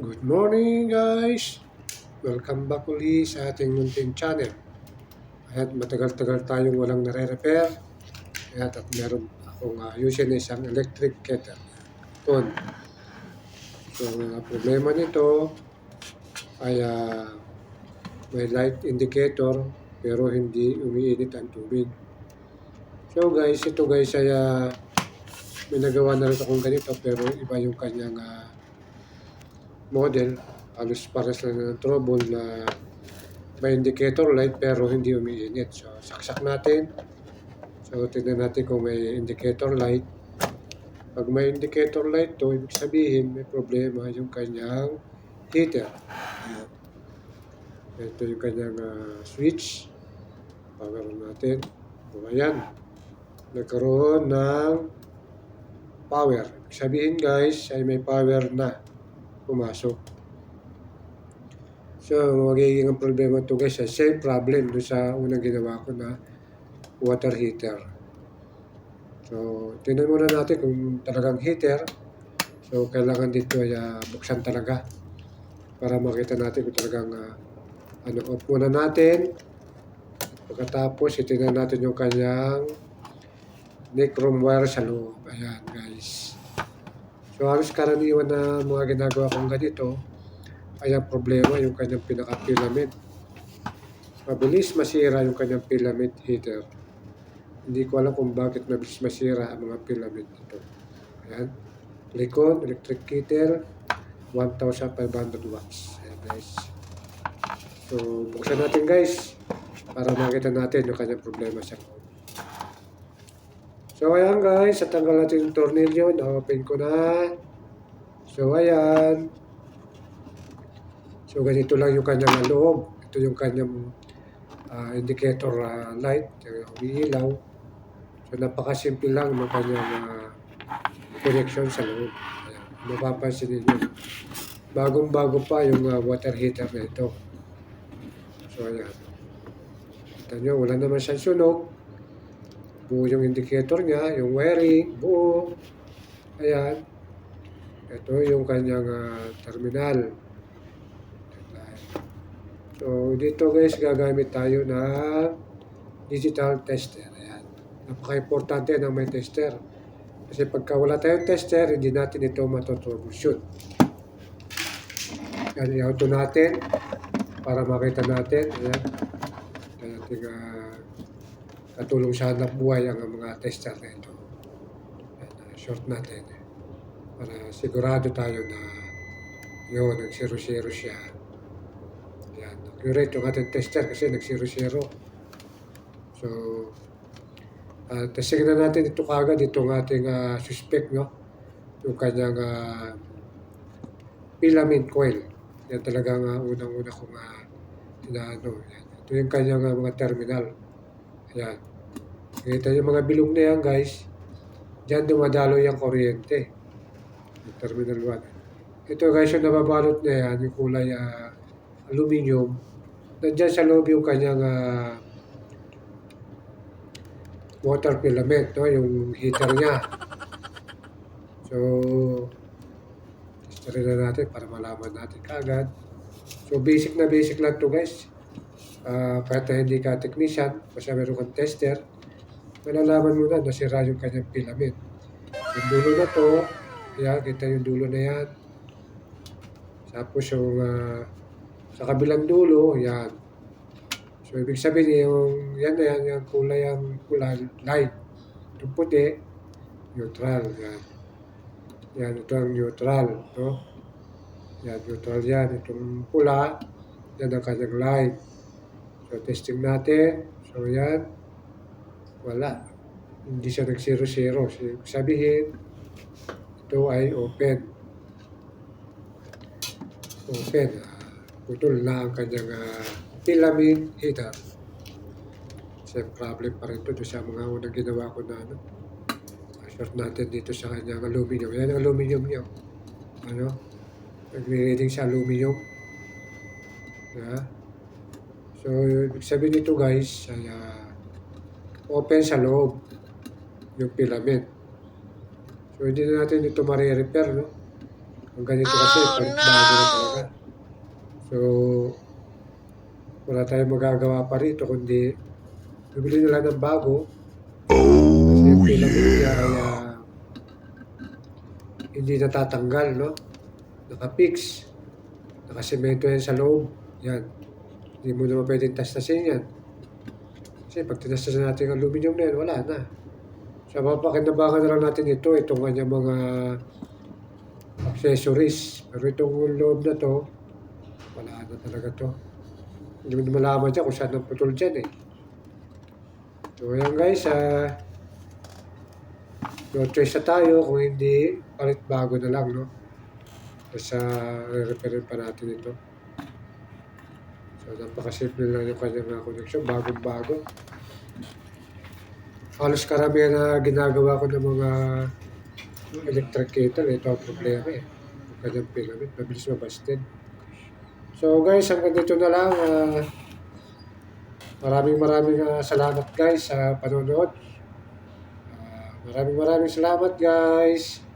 Good morning guys! Welcome back uli sa ating munting channel. At matagal-tagal tayong walang nare-repair. At, at meron akong uh, ayusin na isang electric kettle. Ito. So, ang problema nito ay ah, may light indicator pero hindi umiinit ang tubig. So guys, ito guys ay ah, may nagawa na rin akong ganito pero iba yung kanyang ah, model, halos pares lang ng trouble na may indicator light pero hindi umiinit. So, saksak natin. So, tignan natin kung may indicator light. Pag may indicator light to, ibig sabihin may problema yung kanyang heater. Ito yung kanyang ah, switch. Power natin. O, ayan. Nagkaroon ng power. Ibig sabihin guys, ay may power na pumasok. So, magiging ang problema to guys, same problem doon sa unang ginawa ko na water heater. So, tingnan muna natin kung talagang heater. So, kailangan dito ay ah, buksan talaga para makita natin kung talagang ah, ano, off muna natin. Pagkatapos, itingnan natin yung kanyang nichrome wire sa loob. Ayan, guys. So, halos karaniwan na mga ginagawa kong ganito, ay ang problema yung kanyang pinaka-filament. Mabilis masira yung kanyang filament heater. Hindi ko alam kung bakit mabilis masira ang mga filament nito. Ayan. Likod, electric kettle, 1,500 watts. Ayan guys. So, buksan natin guys para makita natin yung kanyang problema sa. So, ayan guys, natanggal natin yung tornilyo. Na-open ko na. So, ayan. So, ganito lang yung kanyang loob. Ito yung kanyang ah, indicator ah, light. Umiilaw. So, napakasimple lang ng kanyang ah, connection sa loob. Ayan. Mapapansin ninyo. Bagong-bago pa yung ah, water heater na ito. So, ayan. Kita nyo, wala naman siyang sunog buo yung indicator niya, yung wiring, buo. Ayan. Ito yung kanyang ah, terminal. So, dito guys, gagamit tayo ng digital tester. Ayan. Napaka-importante ng may tester. Kasi pagka wala tayong tester, hindi natin ito matotroubleshoot. Yan, i-auto natin para makita natin. Ayan. Ayan, ating katulong sa hanap buhay ang mga tester na ito. Ayan, ah, short natin. Para sigurado tayo na yun, nag-zero-zero siya. Ayan, accurate yung ating tester kasi nag-zero-zero. So, uh, testing na natin ito kagad, itong ating ah, suspect, no? Yung kanyang ah, filament coil. Yan talagang uh, unang-una kong uh, tinaano. Yan. Ito yung kanyang ah, mga terminal. Ayan. Kita yung mga bilog na yan, guys. Diyan dumadalo yung kuryente. Yung terminal 1. Ito, guys, yung nababalot na yan, yung kulay ah, aluminum. Nandiyan sa loob yung kanyang ah, water filament, no? yung heater niya. So, testarin na natin para malaman natin kagad. So, basic na basic lang to guys. Ah, kahit na hindi ka technician, basta meron kang tester, malalaman mo na nasira yung kanyang filament. Yung dulo na to, yan, kita yung dulo na yan. Tapos yung ah, sa kabilang dulo, yan. So, ibig sabihin, yung, yan na yan, yung kulay, yung kulay, light. Yung puti, neutral, yan. Yan, ito ang neutral, no? Yan, neutral yan. Itong pula, yan ang kanyang light. So, testing natin. So, yan. Wala. Hindi siya ibig sabihin, ito ay open. Open. Ah, putol na ang kanyang ah, filament heater. Same problem pa rin ito doon sa mga unang ginawa ko na ano. Short natin dito sa kanyang aluminum. Yan ang aluminum niya. Ano? Nagre-reading sa aluminum. Yeah. So, ibig sabihin nito guys, ay ah, open sa loob yung filament. So, hindi na natin ito marirepair, no? Ang ganito kasi, palit bago na talaga. So, wala tayong magagawa pa rito kundi bibili na lang ng bago. Kasi yung filament niya ay ah, hindi natatanggal, no? Nakapix. Nakasemento yan sa loob. Yan. Hindi mo naman pwedeng tastasin yan. Kasi pag tinastasin natin ang aluminum na yan, wala na. So, mapakinabangan na lang natin ito, itong kanyang mga accessories. Pero itong loob na to, wala na talaga to. Hindi mo na malaman dyan kung saan ang putol dyan eh. So, ayan guys, ah, no choice na tayo kung hindi, palit bago na lang, no? Basta re-repair pa natin ito. So, napakasimple lang yung kanyang uh, connection, bagong-bago. Halos karamihan na ginagawa ko ng mga electric kettle, ito ang problema eh. Yung kanyang filament, mabilis mabasted. So guys, hanggang dito na lang. ah, maraming maraming ah, salamat guys sa panonood. Ah, maraming maraming salamat guys.